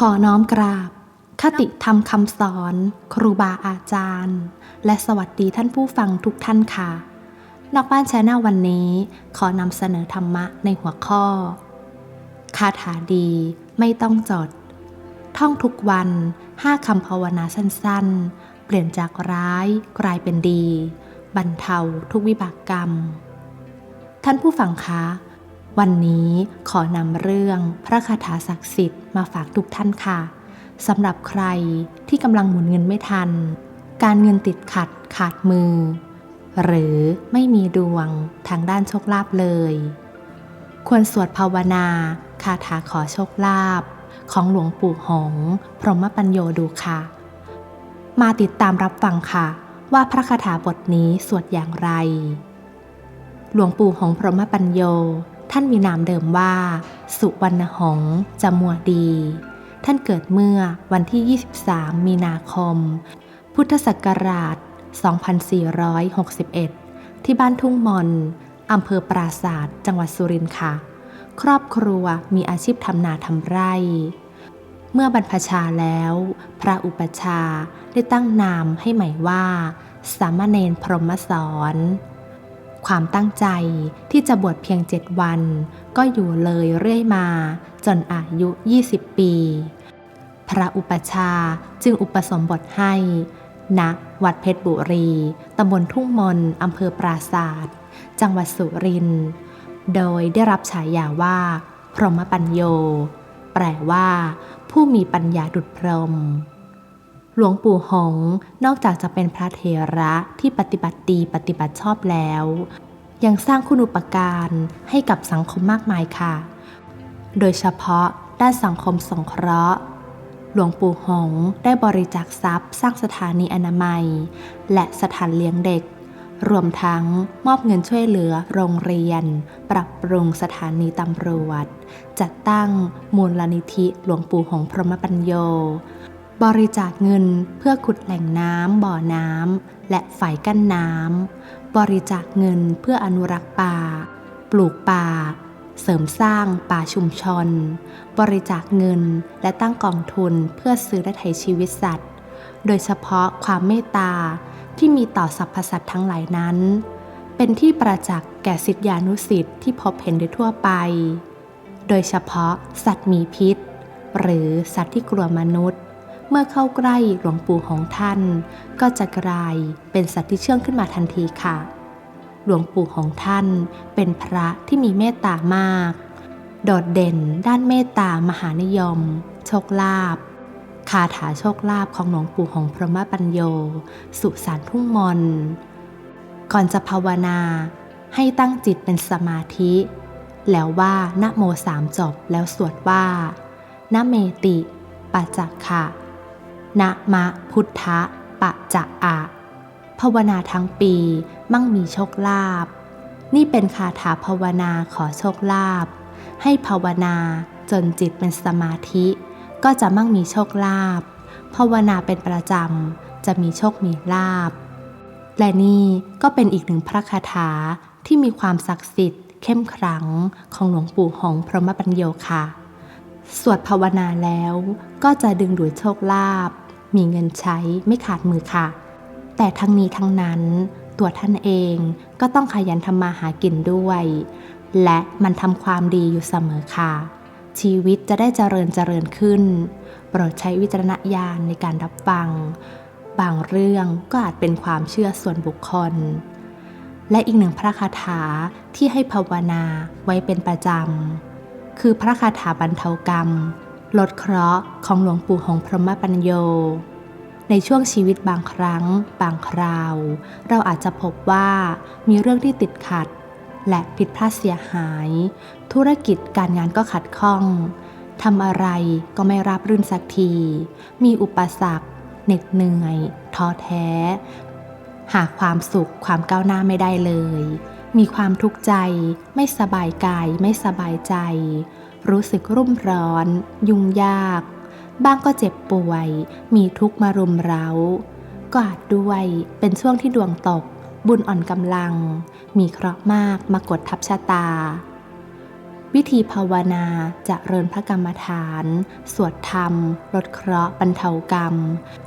ขอน้อมกราบ คติธรรมคำสอน ครูบาอาจารย์ และสวัสดีท่านผู้ฟังทุกท่านค่ะ นอกบ้านแชนแนลวันนี้ขอนำเสนอธรรมะในหัวข้อ คาถาดีไม่ต้องจด ท่องทุกวันห้าคำภาวนาสั้นๆ เปลี่ยนจากร้ายกลายเป็นดี บรรเทาทุกวิบากกรรม ท่านผู้ฟังคะ วันนี้ขอนำเรื่องพระคาถาศักดิ์สิทธิ์มาฝากทุกท่านค่ะสำหรับใครที่กำลังหมุนเงินไม่ทัน การเงินติดขัดขาดมือ หรือไม่มีดวงทางด้านโชคลาภเลย ควรสวดภาวนาคาถาขอโชคลาภของหลวงปู่หง พรหมปัญโยดูค่ะ มาติดตามรับฟังค่ะ ว่าพระคาถาบทนี้สวดอย่างไร หลวงปู่หงพรหมปัญโย ท่านมีนามเดิมว่า สุวรรณหงส์จมัวดี ท่านเกิดเมื่อวันที่ 23 มีนาคม พุทธศักราช 2461 ที่บ้านทุ่งมอนอำเภอปราศาสตร์จังหวัดสุรินทร์ค่ะ ครอบครัวมีอาชีพทำนาทำไร่ เมื่อบรรพชาแล้ว พระอุปชาได้ตั้งนามให้ใหม่ว่า สามเณรพรหมสอน ความตั้งใจที่จะบวชเพียงเจ็ดวัน ก็อยู่เลยเรื่อยมา จนอายุ 20 ปี พระอุปชาจึงอุปสมบทให้ ณ วัดเพชรบุรี ตำบลทุ่งมนอำเภอปราศาสตร์จังหวัดสุรินทร์โดยได้รับฉายาว่า พรหมปัญโย แปลว่า ผู้มีปัญญาดุจพรหม หลวงปู่หง นอกจากจะเป็นพระเถระที่ปฏิบัติดีปฏิบัติชอบแล้ว ยังสร้างคุณอุปการให้กับสังคมมากมายค่ะ โดยเฉพาะด้านสังคมสงเคราะห์ หลวงปู่หงได้บริจาคทรัพย์ สร้างสถานีอนามัย และสถานเลี้ยงเด็ก รวมทั้งมอบเงินช่วยเหลือโรงเรียน ปรับปรุงสถานีตำรวจ จัดตั้งมูลนิธิหลวงปู่หงพรหมปัญโย บริจาคเงินเพื่อขุดแหล่งน้ำบ่อน้ำและฝายกั้นน้ำ บริจาคเงินเพื่ออนุรักษ์ป่า ปลูกป่า เสริมสร้างป่าชุมชน บริจาคเงินและตั้งกองทุนเพื่อซื้อและไถ่ชีวิตสัตว์ โดยเฉพาะความเมตตาที่มีต่อสรรพสัตว์ทั้งหลายนั้น เป็นที่ประจักษ์แก่สิทธิานุสิทธิ์ที่พบเห็นได้ทั่วไป โดยเฉพาะสัตว์มีพิษ หรือสัตว์ที่กลัวมนุษย์ มื่อเข้าใกล้หลวงปู่ของท่าน ก็จะกลายเป็นสัตว์ที่เชื่องขึ้นมาทันทีค่ะ หลวงปู่ของท่านเป็นพระที่มีเมตตามาก โดดเด่นด้านเมตตามหานิยม โชคลาภคาถาโชคลาภของหลวงปู่ของพระมปัญโย สุสานทุ่งมน ก่อนจะภาวนาให้ตั้งจิตเป็นสมาธิ แล้วว่านะโมสามจบแล้วสวดว่านะเมติ ปัจจคะ นะมะพุทธะปะจะอะภาวนาทั้งปีมั่งมีโชคลาภนี่เป็นคาถาภาวนาขอโชคลาภให้ภาวนาจนจิตเป็นสมาธิ ก็จะมั่งมีโชคลาภภาวนาเป็นประจำจะมีโชคมีลาภและนี่ก็เป็นอีกหนึ่งพระคาถาที่มีความศักดิ์สิทธิ์ เข้มขลังของหลวงปู่หงพรหมปัญโยค่ะ สวดภาวนาแล้วก็จะดึงดูดโชคลาภ มีเงินใช้ไม่ขาดมือค่ะ แต่ทั้งนี้ทั้งนั้นตัวท่านเองก็ต้องขยันทำมาหากินด้วย และมันทำความดีอยู่เสมอค่ะ ชีวิตจะได้เจริญเจริญขึ้น โปรดใช้วิจารณญาณในการรับฟัง บางเรื่องก็อาจเป็นความเชื่อส่วนบุคคล และอีกหนึ่งพระคาถาที่ให้ภาวนาไว้เป็นประจำ คือพระคาถาบรรเทากรรม ลดเคราะห์ของหลวงปู่หงพรหมปัญโย ในช่วงชีวิตบางครั้ง บางคราว เราอาจจะพบว่ามีเรื่องที่ติดขัด และผิดพลาดเสียหาย ธุรกิจการงานก็ขัดข้องทำอะไรก็ไม่รับรื่นสักที มีอุปสรรคเหน็ดเหนื่อยท้อแท้ หาความสุขความก้าวหน้าไม่ได้เลย มีความทุกข์ใจ ไม่สบายกาย ไม่สบายใจ รู้สึกรุ่มร้อน ยุ่งยาก บ้างก็เจ็บป่วย มีทุกข์มารุมเร้า ก็อาจด้วยเป็นช่วงที่ดวงตก บุญอ่อนกำลัง มีเคราะห์มากมากดทับชะตา วิธีภาวนาจะเริญพระกรรมฐาน สวดธรรม ลดเคราะห์บรรเทากรรม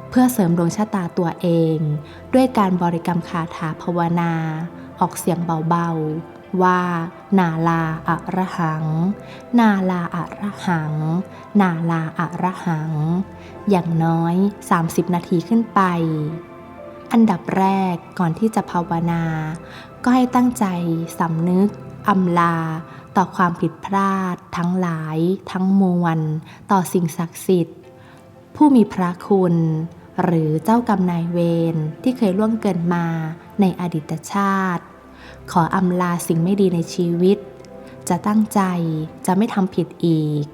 เพื่อเสริมดวงชะตาตัวเอง ด้วยการบริกรรมคาถาภาวนา ออกเสียงเบาๆ ว่า นาลาอะระหัง นาลาอะระหัง นาลาอะระหัง อย่างน้อย 30 นาทีขึ้นไป อันดับแรกก่อนที่จะภาวนา ก็ให้ตั้งใจสำนึกอำลา ต่อความผิดพลาด ทั้งหลาย ทั้งมวล ต่อสิ่งศักดิ์สิทธิ์ ผู้มีพระคุณ หรือเจ้ากรรมนายเวรที่เคยล่วงเกินมาในอดีตชาติ ขออำลาสิ่งไม่ดีในชีวิต จะตั้งใจจะไม่ทำผิดอีก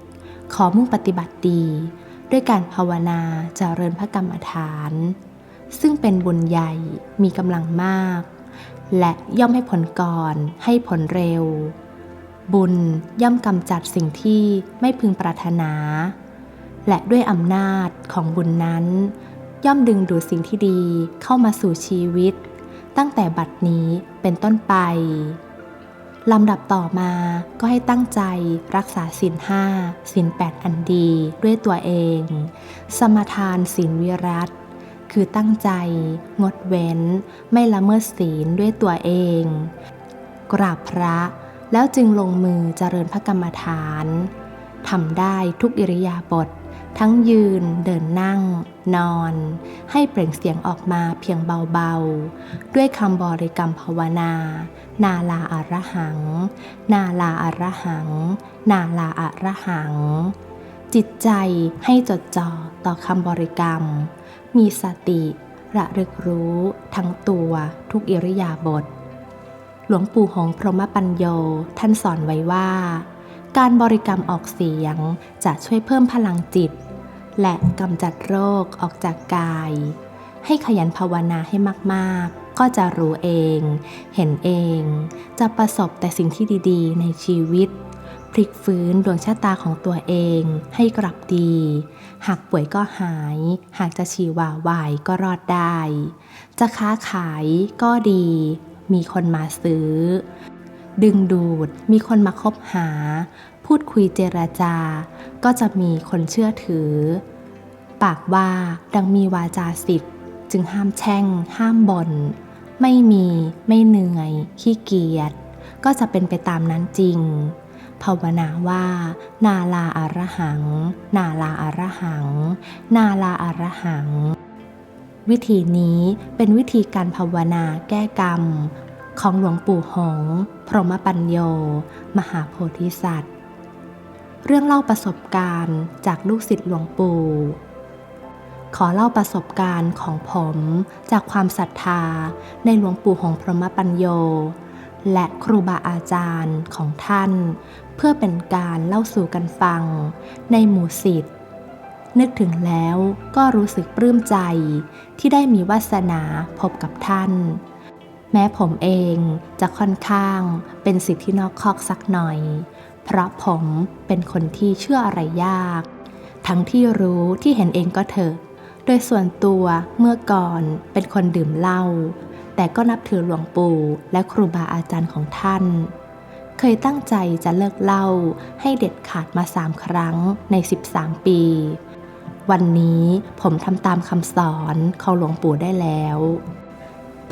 ขอมุ่งปฏิบัติดี ด้วยการภาวนาเจริญพระกรรมฐาน ซึ่งเป็นบุญใหญ่มีกำลังมาก และย่อมให้ผลก่อนให้ผลเร็ว บุญย่อมกำจัดสิ่งที่ไม่พึงปรารถนา และด้วยอำนาจของบุญนั้น ย่อมดึงดูดสิ่งที่ดีเข้ามาสู่ชีวิต ตั้งแต่บัดนี้เป็นต้นไป ลำดับต่อมาก็ให้ตั้งใจรักษาศีลห้าศีลแปดอันดีด้วยตัวเอง สมทานศีลวิรัตคือตั้งใจ งดเว้น ไม่ละเมิดศีลด้วยตัวเอง กราบพระแล้วจึงลงมือเจริญพระกรรมฐานทำได้ทุกอิริยาบถ ทั้งยืน เดินนั่ง นอน ให้เปล่งเสียงออกมาเพียงเบาๆ ด้วยคำบริกรรมภาวนา นาลาอาระหัง นาลาอาระหัง นาลาอาระหัง จิตใจให้จดจ่อต่อคำบริกรรม มีสติระลึกรู้ทั้งตัวทุกอิริยาบถหลวงปู่หงพรหมปัญโยท่านสอนไว้ว่า การบริกรรมออกเสียงจะช่วยเพิ่มพลังจิต และกำจัดโรคออกจากกาย ให้ขยันภาวนาให้มากๆ ก็จะรู้เอง เห็นเอง จะประสบแต่สิ่งที่ดีๆ ในชีวิต พลิกฟื้นดวงชะตาของตัวเองให้กลับดี หากป่วยก็หาย หากจะชีวาวายก็รอดได้ จะค้าขายก็ดี มีคนมาซื้อดึงดูดมีคนมาคบหา พูดคุยเจรจา ก็จะมีคนเชื่อถือ ปากว่าดังมีวาจาสิทธิ์จึงห้ามแช่ง ห้ามบน่นไม่มีไม่เหนื่อย ขี้เกียจก็จะเป็นไปตามนั้นจริง ภาวนาว่า นาลาอารหัง นาลาอารหัง นาลาอารหัง วิธีนี้เป็นวิธีการภาวนาแก้กรรม ของหลวงปู่หง พรหมปัญโย มหาโพธิสัตว เรื่องเล่าประสบการณ์จากลูกศิษย์หลวงปู่ ขอเล่าประสบการณ์ของผมจากความศรัทธาในหลวงปู่หงพรหมปัญโย และครูบาอาจารย์ของท่าน เพื่อเป็นการเล่าสู่กันฟัง ในหมู่ศิษย์นึกถึงแล้วก็รู้สึกปลื้มใจที่ได้มีวาสนาพบกับท่าน แม้ผมเองจะค่อนข้างเป็นสิทธินอกคอกสักหน่อย พราะผมเป็นคนที่เชื่ออะไรยาก ทั้งที่รู้ที่เห็นเองก็เถอะ โดยส่วนตัวเมื่อก่อนเป็นคนดื่มเหล้าแต่ก็นับถือหลวงปู่และครูบาอาจารย์ของท่าน เคยตั้งใจจะเลิกเหล้าให้เด็ดขาดมาสามครั้งใน 13 ปี วันนี้ผมทำตามคำสอนของหลวงปู่ได้แล้ว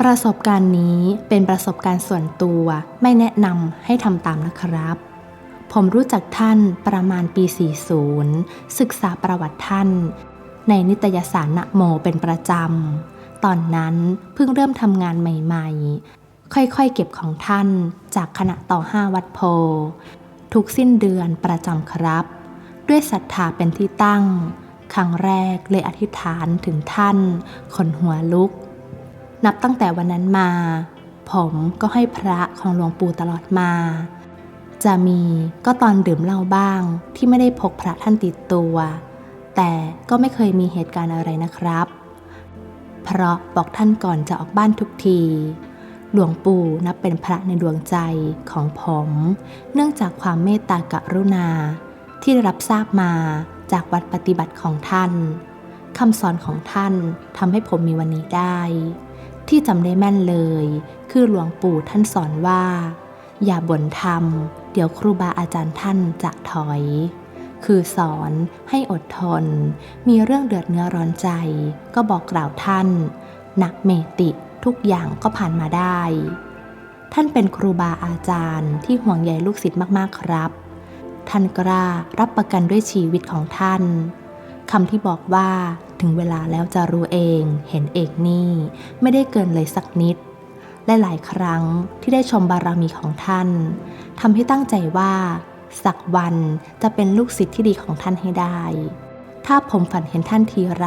ประสบการณ์นี้เป็นประสบการณ์ส่วนตัวไม่แนะนำให้ทำตามนะครับ ผมรู้จักท่านประมาณปี 40 ศึกษาประวัติท่าน ในนิตยสารนโมเป็นประจำ ตอนนั้นเพิ่งเริ่มทำงานใหม่ๆ ค่อยๆเก็บของท่านจากคณะต่อห้าวัดโพ ทุกสิ้นเดือนประจำครับ ด้วยศรัทธาเป็นที่ตั้ง ครั้งแรกเลยอธิษฐานถึงท่านขนหัวลุก นับตั้งแต่วันนั้นมา ผมก็ให้พระของหลวงปู่ตลอดมา จะมีก็ตอนดื่มเหล้าบ้างที่ไม่ได้พกพระท่านติดตัว แต่ก็ไม่เคยมีเหตุการณ์อะไรนะครับ เพราะบอกท่านก่อนจะออกบ้านทุกที หลวงปู่นับเป็นพระในดวงใจของผม เนื่องจากความเมตตากรุณา ที่ได้รับทราบมาจากวัดปฏิบัติของท่านคำสอนของท่านทำให้ผมมีวันนี้ได้ ที่จำได้แม่นเลย คือหลวงปู่ท่านสอนว่า อย่าบ่นทำ เดี๋ยวครูบาอาจารย์ท่านจะถอย คือสอนให้อดทน มีเรื่องเดือดเนื้อร้อนใจ ก็บอกกล่าวท่าน หนักเมติทุกอย่างก็ผ่านมาได้ ท่านเป็นครูบาอาจารย์ที่ห่วงใยลูกศิษย์มากๆครับ ท่านกล้ารับประกันด้วยชีวิตของท่านคำที่บอกว่าถึงเวลาแล้วจะรู้เอง เห็นเองนี่ ไม่ได้เกินเลยสักนิด และหลายครั้งที่ได้ชมบารมีของท่านทำให้ตั้งใจว่า สักวันจะเป็นลูกศิษย์ที่ดีของท่านให้ได้ ถ้าผมฝันเห็นท่านทีไร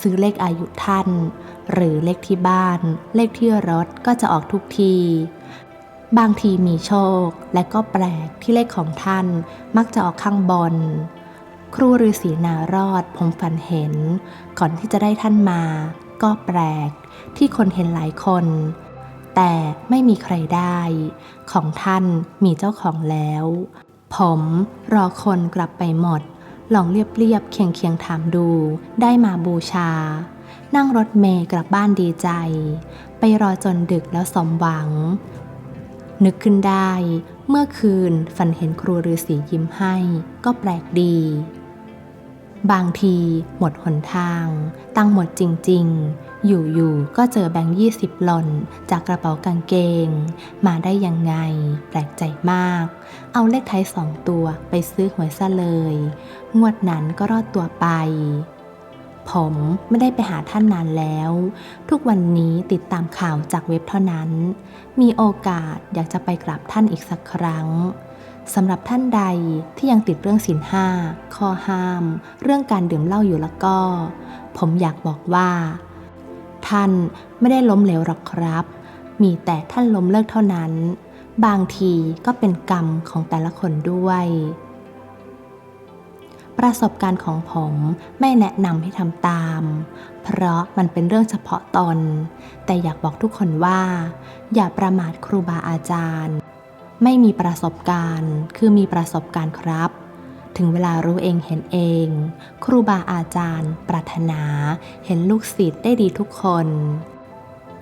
ซื้อเลขอายุท่าน หรือเลขที่บ้าน เลขที่รถก็จะออกทุกที บางทีมีโชคและก็แปลกที่เลขของท่านมักจะออกข้างบนครูฤาษีนารอดผมฝันเห็น ก่อนที่จะได้ท่านมา ก็แปลกที่คนเห็นหลายคน แต่ไม่มีใครได้ ของท่านมีเจ้าของแล้ว ผมรอคนกลับไปหมด ลองเรียบๆเคียงเคียงๆถามดู ได้มาบูชา นั่งรถเมย์กลับบ้านดีใจ ไปรอจนดึกแล้วสมหวัง นึกขึ้นได้ เมื่อคืนฝันเห็นครูฤาษียิ้มให้ ก็แปลกดี บางทีหมดหนทาง ตั้งหมดจริง ๆ อยู่ ๆ ก็เจอแบงค์ยี่สิบหล่น จากกระเป๋ากางเกง มาได้ยังไง แปลกใจมาก เอาเลขท้ายสองตัวไปซื้อหวยซะเลย งวดนั้นก็รอดตัวไป ผมไม่ได้ไปหาท่านนานแล้ว ทุกวันนี้ติดตามข่าวจากเว็บเท่านั้น มีโอกาสอยากจะไปกราบท่านอีกสักครั้ง สำหรับท่านใดที่ยังติดเรื่องศีลห้าข้อห้าม เรื่องการดื่มเหล้าอยู่แล้วก็ ผมอยากบอกว่า ท่านไม่ได้ล้มเหลวหรอกครับ มีแต่ท่านล้มเลิกเท่านั้น บางทีก็เป็นกรรมของแต่ละคนด้วย ประสบการณ์ของผมไม่แนะนำให้ทำตาม เพราะมันเป็นเรื่องเฉพาะตน แต่อยากบอกทุกคนว่า อย่าประมาทครูบาอาจารย์ ไม่มีประสบการณ์ คือมีประสบการณ์ครับ ถึงเวลารู้เองเห็นเอง ครูบาอาจารย์ ปรารถนา เห็นลูกศิษย์ได้ดีทุกคน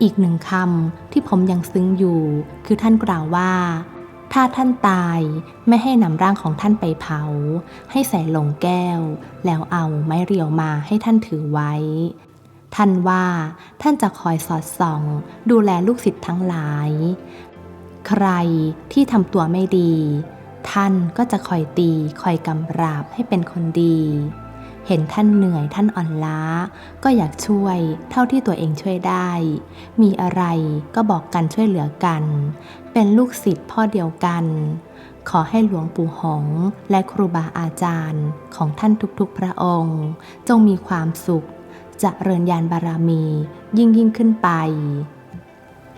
อีกหนึ่งคำที่ผมยังซึ้งอยู่ คือท่านกล่าวว่า ถ้าท่านตายไม่ให้นำร่างของท่านไปเผา ให้ใส่ลงแก้ว แล้วเอาไม้เรียวมาให้ท่านถือไว้ท่านว่าท่านจะคอยสอดส่อง ดูแลลูกศิษย์ทั้งหลาย ใครที่ทำตัวไม่ดี ท่านก็จะคอยตีคอยกำราบให้เป็นคนดี เห็นท่านเหนื่อยท่านอ่อนล้า ก็อยากช่วยเท่าที่ตัวเองช่วยได้ มีอะไรก็บอกกันช่วยเหลือกัน เป็นลูกศิษย์พ่อเดียวกัน ขอให้หลวงปู่หงและครูบาอาจารย์ของท่านทุกๆพระองค์ จงมีความสุขจะเริญญาณบารมียิ่งยิ่งขึ้นไป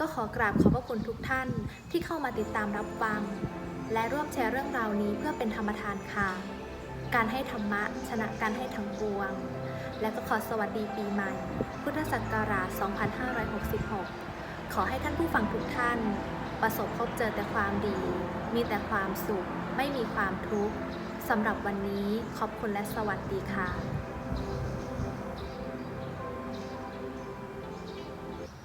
ก็ขอกราบขอบพระคุณทุกท่านที่เข้ามาติดตามรับฟัง และร่วมแชร์เรื่องราวนี้เพื่อเป็นธรรมทานค่ะ การให้ธรรมะชนะการให้ทั้งปวง และก็ขอสวัสดีปีใหม่ พุทธศักราช 2566 ขอให้ท่านผู้ฟังทุกท่าน ประสบพบเจอแต่ความดี มีแต่ความสุข ไม่มีความทุกข์สำหรับวันนี้ขอบคุณและสวัสดีค่ะ